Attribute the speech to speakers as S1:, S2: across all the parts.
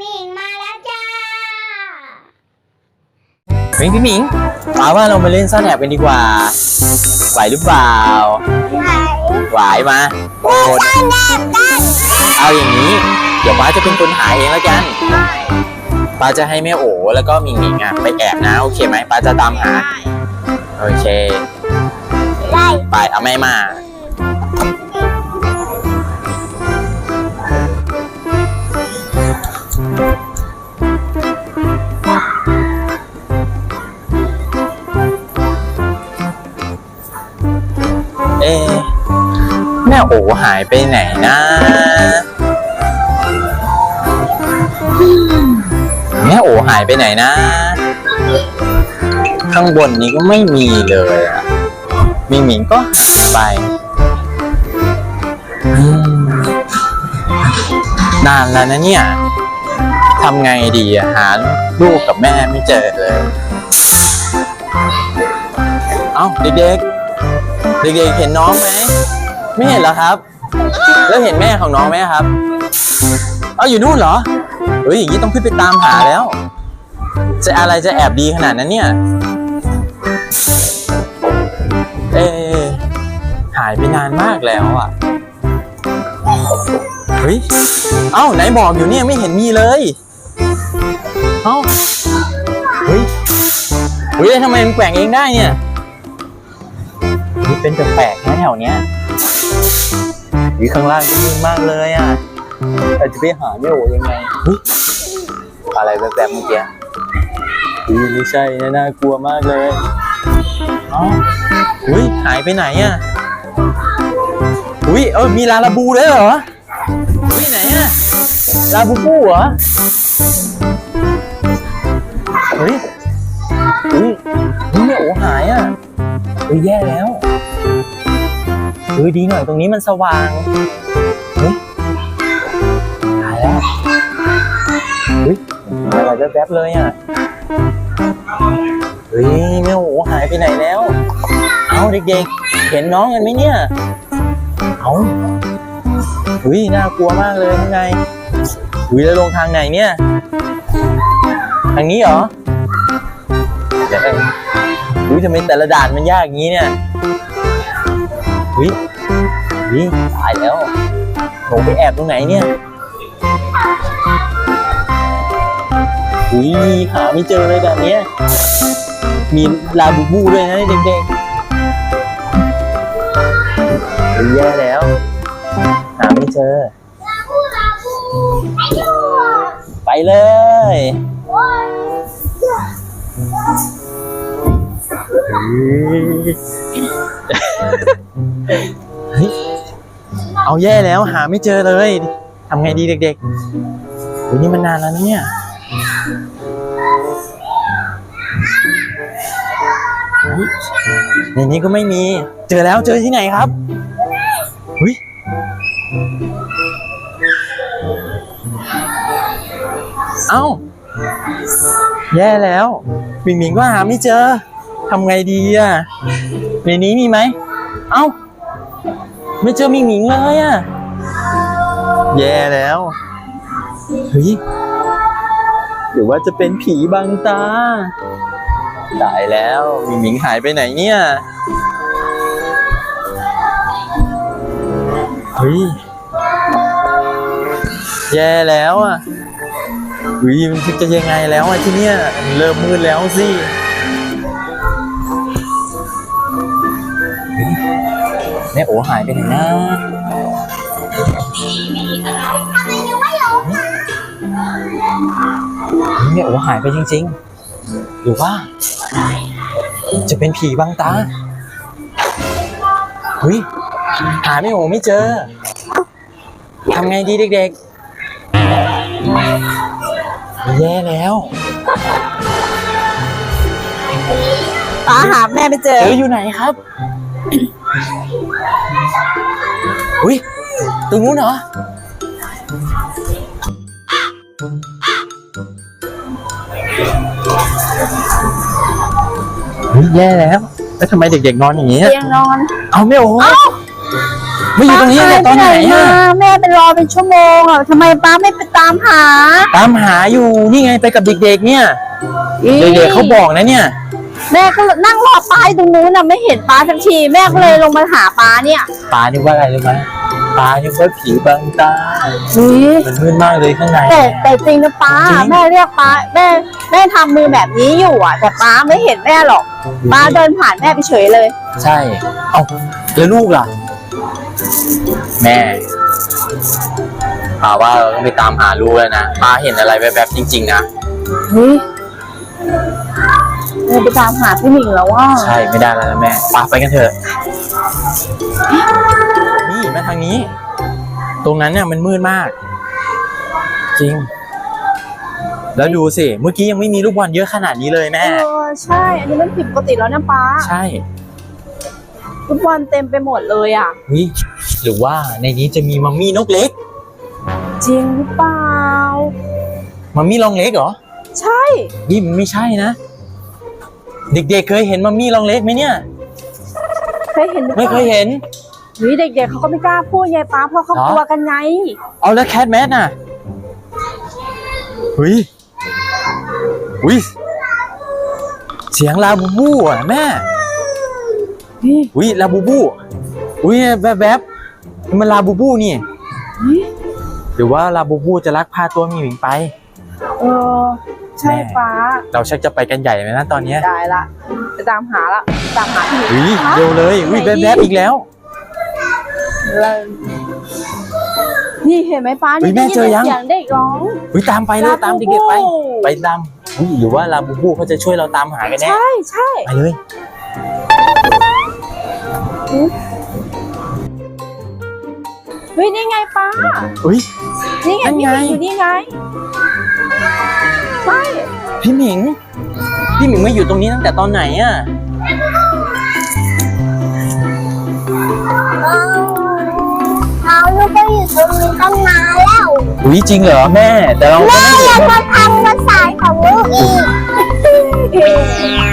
S1: หมิงมาแล้วจ้า
S2: เฮ้ยพี่หมิงมาว่าเรามาเล่นซ่อนแอบกันดีกว่า ไหวหรือเปล่า
S1: ไหน
S2: ไหวมาโอ้โห
S1: ซ่อนแอบกัน
S2: เอาอย่างนี้ เดี๋ยวป้าจะเป็นคนหาเองแล้วกันป้าจะให้แม่โอแล้วก็หมิงหมิงอะไปแอบนะโอเคไหมป้าจะตามหา โอเค
S1: ไล่
S2: ไปเอาแม่มา แม่โอหายไปไหนนะแม่โอหายไปไหนนะ ข้างบนนี้ก็ไม่มีเลยอะมิงมิงก็หายไปอืมนานแล้วนะเนี่ยทำไงดีอะหาลูกกับแม่ไม่เจอเลย เอ้าเด็กๆ เด็กๆ เห็นน้องไหม ไม่เห็นเหรอครับ แล้วเห็นแม่ของน้องไหมครับเอาอยู่นู่นเหรอเฮ้ยอย่างนี้ต้องขึ้นไปตามหาแล้ว จะอะไรจะแอบดีขนาดนั้นเนี่ย เอหายไปนานมากแล้วอะเฮ้ยเอ้าไหนบอกอยู่เนี่ยไม่เห็นมีเลยเอ้าเฮ้ยเฮ้ยทำไมมันแกว่งเองได้เนี่ยนี่เป็นแปลกๆนะแถวเนี้ย วิข้างล่างก็มืดมากเลยอะแต่จะไปหาไม่โอยังไงอะไรแบบๆเมื่อกี้อุ้ยไม่ใช่นะน่ากลัวมากเลยเอ้าอุ้ยหายไปไหนอะอุ้ยเออมีลาลาบูด้วยเหรออุ้ยไหนอะลาบูบูเหรอเฮ้ยอุ้ยนี่ไม่โอหายอะเฮ้ยแย่แล้ว เฮ้ยดีหน่อยตรงนี้มันสว่างเฮ้ยหายแล้วเฮ้ยเห็นอะไรแวบๆเลยอะเฮ้ยแม่โอ้หายไปไหนแล้ว เอาเด็กๆ เห็นน้องกันไหมเนี่ย เอาเฮ้ยน่ากลัวมากเลยข้างในเฮ้ยแล้วลงทางไหนเนี่ย ทางนี้เหรอเดี๋ยวอุ้ยทำไมแต่ละด่านมันยากอย่างนี้เนี่ย อุ้ยอุ้ยตายแล้วหนูไปแอบตรงไหนเนี่ยอุ้ยหาไม่เจอเลยแบบเนี้ยมีลาบูบูด้วยนะเด็กๆอุ้ยแย่แล้ว หาไม่เจอ ไปเลย เฮ้ยเอาแย่แล้วหาไม่เจอเลยทำไงดีเด็กๆโอ้ยนี่มันนานแล้วนะเนี่ยเฮ้ยในนี้ก็ไม่มี เจอแล้วเจอที่ไหนครับเฮ้ยเอ้า แย่แล้ว มิงมิงก็หาไม่เจอ ทำไงดีอะในนี้มีไหม เอ้า ไม่เจอมิงมิงเลยอะ แย่แล้ว เฮ้ยหรือว่าจะเป็นผีบังตา ตายแล้วมิงมิงหายไปไหนเนี่ย เฮ้ย แย่แล้วอะเฮ้ยมันจะยังไงแล้วอะที่เนี่ย เริ่มมืดแล้วสิ แม่โอหายไปไหนนะแม่โอหายไปจริง ๆ หรือว่า จะเป็นผีบังตาเฮ้ยหาแม่โอไม่เจอทำไงดีเด็กๆ แย่แล้ว
S3: ป้าหาแม่ไม่เจ
S2: เจ
S3: อ
S2: ออยู่ไหนครับ อุ้ยตรงนู้นเหรอ เฮ้ยแย่แล้ว แล้วทำไมเด็กๆนอนอย่างนี้
S3: เตียงนอน
S2: เอาไม่โอ้ไม่อยู่ตรงนี้แต่ตอนไหน
S3: ป้า
S2: อะ
S3: หายปมาแม่ไปรอเป็นชั่วโมงอะทำไมป้าไม่ไปตามหา
S2: ตามหาอยู่นี่ไงไปกับเด็กๆเนี่ย เด็กๆเขาบอกนะเนี่ย
S3: แม่ก็นั่งรอป้าอยู่ตรงนู้นน่ะไม่เห็นป้าสักทีแม่ก็เลยลงมาหาป้าเนี่ย
S2: ปลานี่ว่าอะไรรู้ไหมปลานี่ว่าผีบังตา
S3: อุ้ย
S2: มันมืดมากเลยข้างใน
S3: แต่แต่จริงนะป้า
S2: จริง
S3: แม่เรียกป้าแม่แม่ทำมือแบบนี้อยู่อะ แต่ป้าไม่เห็นแม่หรอกป้าเดินผ่านแม่ไปเฉยเลย
S2: ใช่ เอ้าแล้วลูกล่ะ แม่ปาว่าเราต้องไปตามหาลูกแล้วนะปาเห็นอะไรแบบๆจริง ๆ นะ
S3: เฮ้ยแม่ ไปตามหาพี่หมิงแล้วว่า
S2: ใช่ไม่ได้แล้วนะแม่ปาไปกันเถอะนี่แม่ทางนี้ ตรงนั้นเนี่ยมันมืดมาก จริง แล้วดูสิ เมื่อกี้ยังไม่มีลูกบอลเยอะขนาดนี้เลยแม่
S3: เออใช่ อันนี้มันผิดปกติแล้วนะป้า
S2: ใช่
S3: ฟุตบอลเต็มไปหมดเลยอะ
S2: วิหรือว่าในนี้จะมีมัมมี่นกเล็ก
S3: จริงหรือเปล่า
S2: มัมมี่ลองเล็กเหรอ
S3: ใช่
S2: นี่มันไม่ใช่นะ เด็กๆเคยเห็นมัมมี่ลองเล็กไหมเนี่ย
S3: เคยเห็นหรือเป
S2: ไม่
S3: ล่า
S2: เคยเห็น
S3: เฮ้ยเด็กๆเขาก็ไม่กล้าพูดไงป้าเพราะเขา
S2: เหรอ
S3: กลัวกันไง
S2: เอาแล้วแคทแมทน่ะหุยหุยเสียงลาบูบูอะแม่
S3: นี่
S2: หุยลาบูบูหุยแวบๆบนี่มันลาบูบูนี่
S3: นี่
S2: หรือว่าลาบูบูจะลักพาตัวหมีหมิงไป
S3: เออ ใช่
S2: แม่
S3: ป้า
S2: เราชักจะไปกันใหญ่เลยนะตอนเนี้ย
S3: ได้ละไปตามหาละไปตามหาพี่หมิง
S2: หุย
S3: ฮะ
S2: เร็วเลยหุย
S3: ไหน
S2: แวบๆอีกแล้ว
S3: เลยนี่เห็นไหมป้า
S2: เฮ้
S3: นี่
S2: ยแม่เจอยัง
S3: ได้นเสียงเด็กร้อง
S2: หุยตามไปเลยตามเด็กๆไป ไปตามหุยหรือว่าลาบูบูเขาจะช่วยเราตามหากันแน่
S3: ใช่ใช่
S2: ไปเลย
S3: เฮ้ยนี่ไงป้า
S2: อุ้ย
S3: นี่ไง
S2: นั่น
S3: พี่
S2: ไง
S3: หมิงอยู่นี่ไง ใช่
S2: พี่หมิง พี่หมิงมาอยู่ตรงนี้ตั้งแต่ตอนไหนอะ
S1: เราลูกก็อยู่ตรงนี้ตั้งนานแล้ว
S2: อุ้ยจริงเหรอแม่ แต่เราก็
S1: แม่
S2: ไม่เห็
S1: ยั
S2: น
S1: งมาทำภาษาของลูกอีก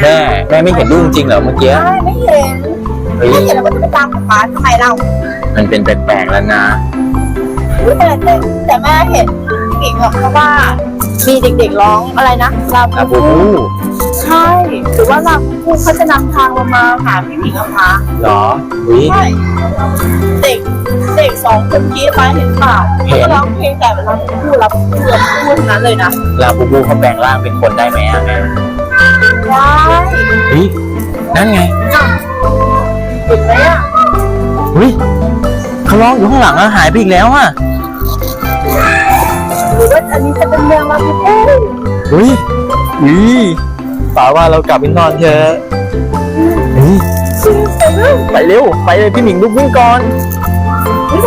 S2: แม่แม่ไม่เห็นลูกจริงเหรอเมื่อกี้
S3: ใช่ไม่เห็น
S2: เฮ้ย
S3: ไม่เห็นเราก็จะไปตามหาป้าทำไมเรา
S2: มันเป็นแปลกๆแล้วนะ
S3: ไม่แต่แต่แต่แม่เห็นพี่หมิงอะเพราะว่า มีเด็กๆร้องอะไรนะลา
S2: ลา
S3: บู
S2: บูบู
S3: ใช่ หรือว่าลาบูเขาจะนำทางเรามาหาพี่หมิงอะคะ
S2: เหรออุ้ย
S3: ใช่เด็กเด็กสองคนกี้ฟ้าเห็นเปล่า
S2: เห็น
S3: ขาร้องเพลงแต่เวลาพูดเราพูดเราพูดทั้งนั้นเลยนะ
S2: ลาบูบูเขาแปลงร่างเป็นคนได้ไหมอะแม่
S3: ได้
S2: เฮ้ยนั่นไง
S3: เห็นไหมอะ
S2: เฮ้ยเขาร้องอยู่ข้างหลังอะหายไปอีกแล้วอะ
S3: หรือว่าอันนี้จะเป็นเมืองลาบูบู
S2: เฮ้ยอุ้ยป๋าว่าเรากลับไปนอนเถอะเฮ้ยไปเร็ว ไปเลยพี่หมิงลุกวิ่งก่อน
S3: หรือ